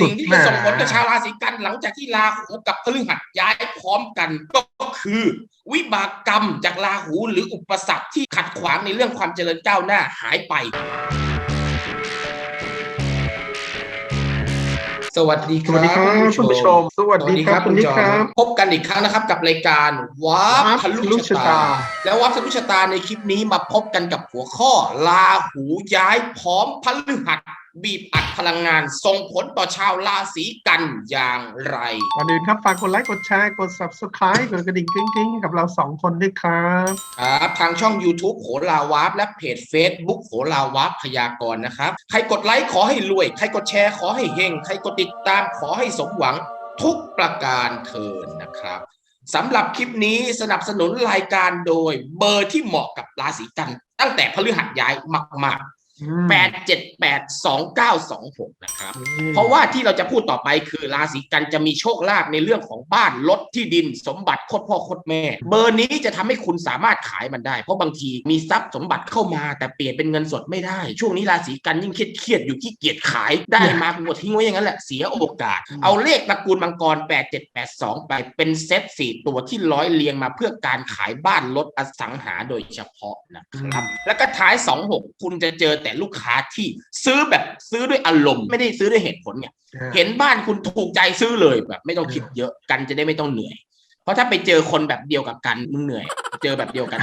สิ่งๆที่แหมจะส่งผลกับชาวราศีกันหลังจากที่ราหูกับพฤหัสย้ายพร้อมกันก็คือ วิบากกรรมจากราหูหรืออุปสรรคที่ขัดขวางในเรื่องความเจริญก้าวหน้าหายไป สวัสดีคสรับวัสดีครับคุณผู้ชม สวัสดีครับคุณนิกครับพบกันอีกครั้งนะครับกับรายการวาร์ปวาร์ปทะลุทะลุชะชะตาตา แล้ววาร์ปทะลุชะตาในคลิปนี้มาพบกันกับหัวข้อลาหูย้ายพร้อมพฤหัส บีบอัดพลังงานส่งผลต่อชาวราศีกันอย่างไร ก่อนอื่นครับฝากกดไลค์กดแชร์กด subscribe กดกระดิ่งกริ๊งๆให้กับเราสองคนด้วยครับครับทางช่อง YouTube โหราวาร์ปและเพจ Facebook โหราวาร์ปพยากรณ์นะครับ ใครกดไลค์ขอให้รวย ใครกดแชร์ขอให้เฮงใครกดติดตามขอให้สมหวังทุกประการเทินนะครับสำหรับคลิปนี้สนับสนุนรายการโดยเบอร์ที่เหมาะกับราศีกัน ตั้งแต่พฤหัสย้ายมาก อืมๆ8 7 8 2 9 2 6นะครับ เพราะว่าที่เราจะพูดต่อไปคือราศีกันจะมีโชคลาภในเรื่องของบ้านรถที่ดินสมบัติโคตรพ่อโคตรแม่ เบอร์นี้จะทำให้คุณสามารถขายมันได้ เพราะบางทีมีทรัพย์สมบัติเข้ามา แต่เปลี่ยนเป็นเงินสดไม่ได้ ช่วงนี้ราศีกันยิ่งเครียดเครียดๆอยู่ที่เกียจขายได้มาหมดทิ้งไว้อย่างนั้นแหละเสียโอกาส เอาเลขตระกูลมังกร8782ไปเป็นเซตสี่ตัวที่ร้อยเรียงมาเพื่อการขายบ้านรถอสังหาโดยเฉพาะนะครับแล้วก็ท้าย26คุณจะเจอแต่ลูกค้าที่ซื้อแบบซื้อด้วยอารมณ์ไม่ได้ซื้อด้วยเหตุผลเนี่ยเห็นบ้านคุณถูกใจซื้อเลยแบบ ไม่ต้องคิดเยอะกันจะได้ไม่ต้องเหนื่อย เพราะถ้าไปเจอคนแบบเดียวกับกันมึงเหนื่อย เจอแบบเดียวกัน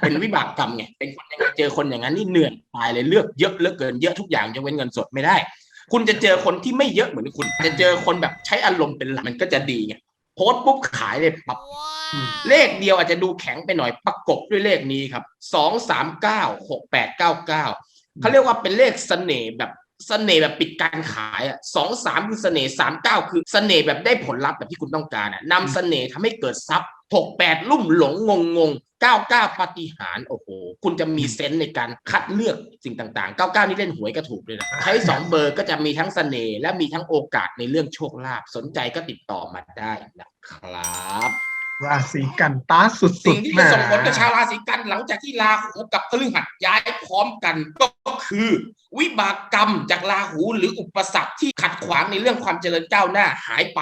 เป็นวิบากกรรมไงเป็นคนยังไงเจอคนอย่างนั้นนี่เหนื่อยตายเลยเลือกเยอะเหลือเกินเยอะทุกอย่างจะเว้นเงินสดไม่ได้ คุณจะเจอคนที่ไม่เยอะเหมือนคุณ จะเจอคนแบบใช้อารมณ์เป็นหลักมันก็จะดีไงโพสต์ปุ๊บขายเลยปับอืมเลขเดียวอาจจะดูแข็งไปหน่อยประกบด้วยเลขนี้ครับสองสามเก้าหกแปดเก้าเก้า เขาเรียกว่าเป็นเลขเสน่ห์แบบเสน่ห์แบบปิดการขายอะสองสามคือเสน่ห์สามเก้าคือเสน่ห์แบบได้ผลลัพธ์แบบที่คุณต้องการอะนำเสน่ห์ทำให้เกิดทรัพย์หกแปดลุ่มหลงงงงงเก้าเก้าปาฏิหาริย์โอ้โหคุณจะมีเซนส์ในการคัดเลือกสิ่งต่างๆเก้าเก้านี่เล่นหวยก็ถูกเลยนะใช้สองเบอร์ก็จะมีทั้งเสน่ห์และมีทั้งโอกาสในเรื่องโชคลาภสนใจก็ติดต่อมาได้นะครับราศีกันตาสุดๆสิ่งที่แหมจะส่งผลกับชาวราศีกันหลังจากที่ราหูกับพฤหัสย้ายพร้อมกันก็ คือ วิบากกรรมจากราหูหรืออุปสรรคที่ขัดขวางในเรื่องความเจริญก้าวหน้าหายไป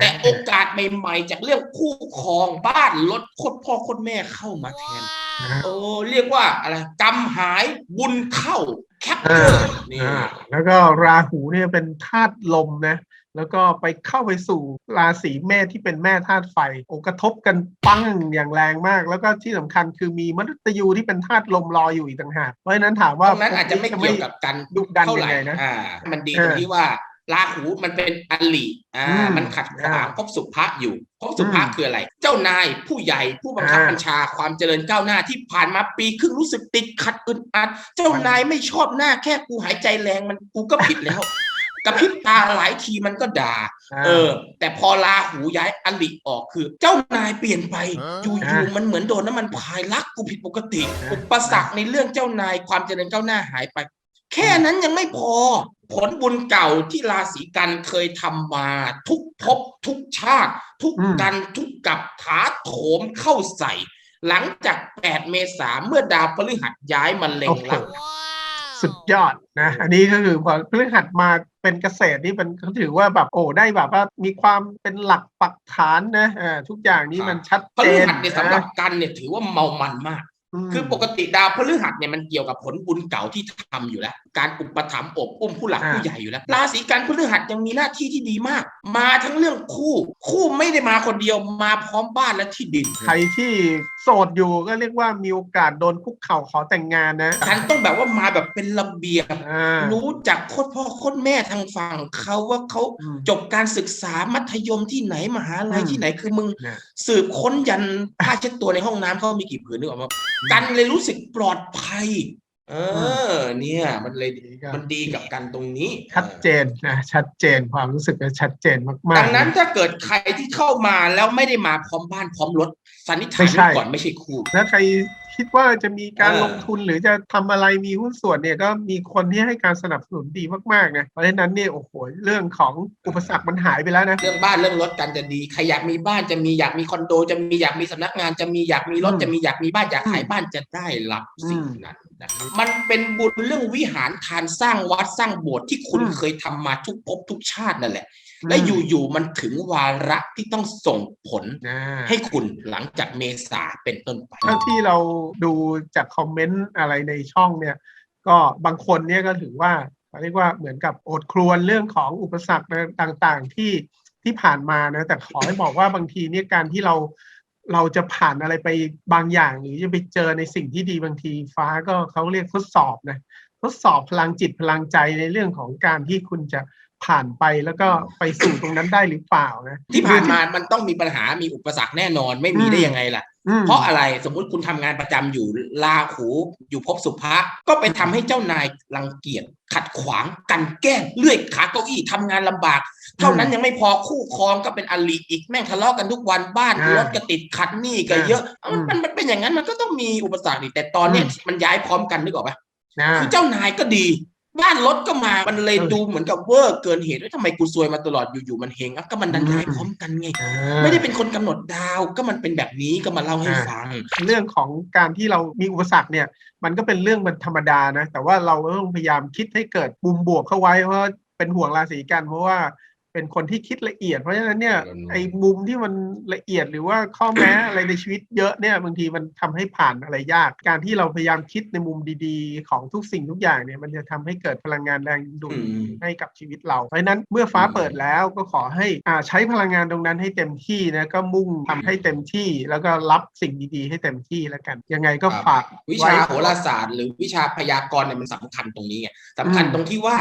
แต่โอกาสใหม่ๆ จากเรื่องคู่ครองบ้านรถโคตรพ่อโคตรแม่เข้ามาแทนนะฮะโอ้เรียกว่าอะไรกรรมหายบุญเข้าแคปเจอร์ นี่อ่าแล้วก็ราหูเนี่ยเป็นธาตุลมนะแล้วก็ไปเข้าไปสู่ราศีแม่ที่เป็นแม่ธาตุไฟโอกระทบกันปั้งอย่างแรงมาก แล้วก็ที่สำคัญคือมีมนุษยูที่เป็นธาตุลมรออยู่อีกต่างหากเพราะฉะนั้นถามตว่ารงนั้นอาจจะไม่เกี่ยวกับกันดุดันเท่าไหร่ยังไงนะอ่ามันดีเออตรงที่ว่า ราหูมันเป็นอลิอ่าอืมมันขัดขวางอ่าภพสุภะอยู่ภพสุภะอืมคืออะไร เจ้านายผู้ใหญ่ผู้บังคับอ่าบัญชาความเจริญก้าวหน้าที่ผ่านมาปีครึ่งรู้สึกติดขัดอึดอัด เจ้านายไม่ชอบหน้าแค่กูหายใจแรงมันกูก็ผิดแล้วกระพริบตาหลายทีมันก็ด่าาเออ แต่พอลาหูย้ายอลิออกคือ เจ้านายเปลี่ยนไปอยู่อ่าๆมันเหมือนโดนน้ำมันพายรักกูผิดปกติอ่าอุปสรรคในเรื่องเจ้านายความเจริญก้าวหน้าหายไป แค่นั้นยังไม่พอ ผลบุญเก่าที่ราศีกันเคยทำมา ทุกภพทุกชาติ ทุกอืมกันทุกกับถาโถมเข้าใส่ หลังจาก 8 เมษาเมื่อดาวพฤหัสย้ายมาเล็งลักสุดยอดนะอันนี้ก็คือพอพฤหัสมาเป็นเกษตรนี่เป็นเขาถือว่าแบบโอ้ได้แบบว่ามีความเป็นหลักปักฐานนะอ่าทุกอย่างนี้มันชัดพเจฤนหัสเนี่ยสำหรับกันเนี่ยถือว่าเมามันมากม คือปกติดาวพฤหัสเนี่ยมันเกี่ยวกับผลบุญเก่าที่ทำอยู่แล้ว การอุปถัมภ์อบอุ้มผู้หลักอ่าผู้ใหญ่อยู่แล้วราศีกันพฤหัสยังมีหน้าที่ที่ดีมาก มาทั้งเรื่องคู่ คู่ไม่ได้มาคนเดียวมาพร้อมบ้านและที่ดินใครที่โสดอยู่ก็เรียกว่ามีโอกาสโดนคุกเข่าขอแต่งงานนะกันต้องแบบว่ามาแบบเป็นระเบียบอ่ารู้จักโคตรพ่อโคตรแม่ทางฝั่งเขาว่าเขาอืมจบการศึกษามัธยมที่ไหนมหาลัยอืมที่ไหนคือมึงเนี่ยสืบค้นยันผ้าเช็ดตัวในห้องน้ำเขามีกี่ผืนนึกออกไหมกันเลยรู้สึกปลอดภัย เออ เนี่ย มันเลยดีก็มันดีกับกันตรงนี้ชัดเจนนะชัดเจนความรู้สึกก็ชัดเจนมากๆดังนั้นถ้าเกิดใครที่เข้ามาแล้วไม่ได้มาพร้อมบ้านพร้อมรถสันนิษฐานไม่ใช่ไว้ก่อนไม่ใช่คู่แล้วใครคิดว่าจะมีการเออลงทุนหรือจะทำอะไรมีหุ้นส่วนเนี่ยก็มีคนที่ให้การสนับสนุนดีมากๆนะเพราะฉะนั้นเนี่ยโอ้โหเรื่องของอุปสรรคมันหายไปแล้วนะเรื่องบ้านเรื่องรถกันจะดีใครอยากมีบ้านจะมีอยากมีคอนโด จะมีอยากมีสำนักงานจะมีอยากมีรถอืมจะมีอยากมีบ้านอยากขายอืมบ้านจะได้รับสิ่งอืมนั้นนะครับมันเป็นบุญเรื่องวิหารทานสร้างวัดสร้างโบสถ์ที่คุณอืมเคยทำมาทุกภพทุกชาตินั่นแหละ และอยู่ๆมันถึงวาระที่ต้องส่งผลอ่าให้คุณหลังจากเมษาเป็นต้นไปเท่าที่เราดูจากคอมเมนต์อะไรในช่องเนี่ย ก็บางคนเนี่ยก็ถือว่าเรียกว่าเหมือนกับโอดครวญเรื่องของอุปสรรคต่างๆที่ที่ผ่านมานะแต่ขอให้บอกว่าบางทีเนี่ยการที่เราเราจะผ่านอะไรไปบางอย่าง หรือจะไปเจอในสิ่งที่ดีบางทีฟ้าก็เขาเรียกทดสอบนะทดสอบพลังจิตพลังใจในเรื่องของการที่คุณจะ ผ่านไปแล้วก็ไปสู่ตรงนั้นได้หรือเปล่านะที่ผ่านมามันต้องมีปัญหามีอุปสรรคแน่นอนไม่มีได้ยังไงล่ะอืมเพราะอะไรสมมุติคุณทำงานประจำอยู่ลาหู อยู่ภพสุภะก็ไปทำให้เจ้านายรังเกียจขัดขวางกันแกล้งเลื่อยขาเก้าอี้ทำงานลำบาก เท่านั้นยังไม่พอคู่ครองก็เป็นอลิอีกแม่งทะเลาะกันทุกวันบ้านอ่ารถก็ติดขัดหนี้ก็เยอะอืมมันมันเป็นอย่างนั้นมันก็ต้องมีอุปสรรคนี่แต่ตอนเนี้ยอืมมันย้ายพร้อมกันนึกออกปะนะคือเจ้านายก็ดี บ้านรถก็มา มันเลยเออดูเหมือนกับเวอร์เกินเหตุว่าทำไมกูซวยมาตลอดอยู่ๆมันเฮงอะก็มันดันย้ายพร้อมกันไงอ่าไม่ได้เป็นคนกำหนดดาวก็มันเป็นแบบนี้ก็มาเล่าให้อ่าฟัง เรื่องของการที่เรามีอุปสรรคเนี่ย มันก็เป็นเรื่องมันธรรมดานะ แต่ว่าเราก็ต้องพยายามคิดให้เกิดมุมบวกเข้าไว้เพราะว่าเป็นห่วงราศีกันเพราะว่า เป็นคนที่คิดละเอียด เพราะฉะนั้นเนี่ยอืมไอ้มุมที่มันละเอียดหรือว่าข้อแม้อะไรในชีวิตเยอะเนี่ยบางทีมันทำให้ผ่านอะไรยาก การที่เราพยายามคิดในมุมดีๆ ของทุกสิ่งทุกอย่างเนี่ยมันจะทำให้เกิดพลังงานแรงดึงดูดอืมให้กับชีวิตเราเพราะฉะนั้นเมื่อฟ้าอืมเปิดแล้วก็ขอให้อ่าใช้พลังงานตรงนั้นให้เต็มที่นะก็มุ่งทำให้เต็มที่แล้วก็รับสิ่งดีๆ ให้เต็มที่แล้วกัน ยังไงก็ฝากวิไว้ชาโหราศาสตร์ หรือวิชาพยากรณ์เนี่ยมันสำคัญตรงนี้ไงสำคัญอืมตรงที่ว่า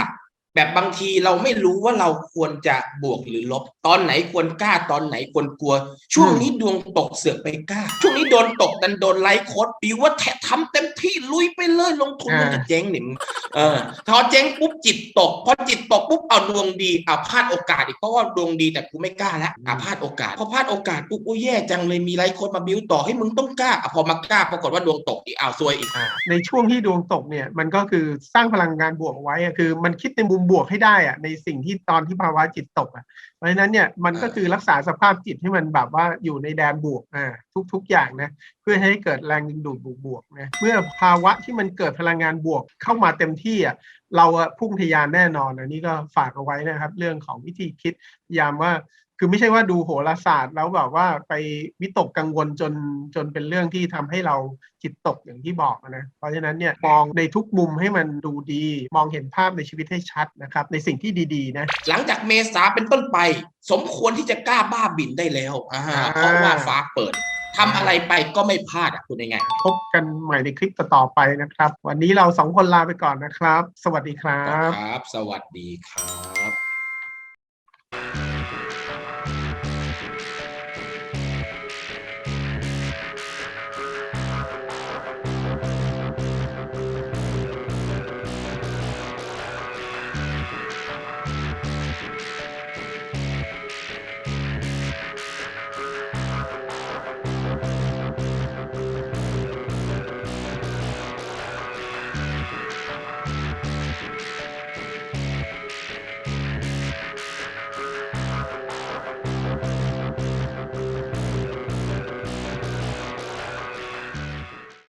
แบบบางทีเราไม่รู้ว่าเราควรจะบวกหรือลบ ตอนไหนควรกล้าตอนไหนควรกลัว ช่วงนี้ดวงตกเสือกไปกล้า ช่วงนี้โดนตกดันโดนไลค์โค้ดปิวว่าแททำเต็มที่ลุยไปเลยลงทุนมันจะเจ๊งเนี่ยมึงเออพอเจ๊งปุ๊บจิตตกพอจิตตกปุ๊บเอาดวงดีเอาพลาดโอกาสอีกเพราะว่าดวงดีแต่กูไม่กล้าแล้วอะพลาดโอกาสพอพลาดโอกาสปุ๊บโอ้ยแย่จังเลยมีไลค์โค้ดมาบิวต่อให้มึงต้องกล้าอะพอมากล้าปรากฏว่าดวงตกอีกอ้าวซวยอีกอ่าในช่วงที่ดวงตกเนี่ยมันก็คือสร้างพลังงานบวกเอาไว้อะคือมันคิดในมุมบวกให้ได้อะในสิ่งที่ตอนที่ภาวะจิตตกอะเพราะฉะนั้นเนี่ยมันก็คือรักษาสภาพจิตให้มันแบบว่าอยู่ในแดนบวกอ่าทุก ๆอย่างนะเพื่อให้เกิดแรงดึงดูดบวกๆนะเมื่อภาวะที่มันเกิดพลังงานบวกเข้ามาเต็มที่อะเราอะพุ่งทะยานแน่นอนอันนี้ก็ฝากเอาไว้นะครับ เรื่องของวิธีคิดพยายามว่า คือไม่ใช่ว่าดูโหราศาสตร์แล้วแบบว่าไปวิตกกังวลจนจนเป็นเรื่องที่ทำให้เราจิตตกอย่างที่บอกนะ เพราะฉะนั้นเนี่ยมองในทุกมุมให้มันดูดี มองเห็นภาพในชีวิตให้ชัดนะครับ ในสิ่งที่ดีๆนะ หลังจากเมษาเป็นต้นไป สมควรที่จะกล้าบ้าบินได้แล้วอ่าอ่าเพราะว่าฟ้าเปิดทำอะไรไปก็ไม่พลาดอะคุณยังไงพบกันใหม่ในคลิปต่อๆไปนะครับ วันนี้เราสองคนลาไปก่อนนะครับ สวัสดีครับครับ สวัสดีครับ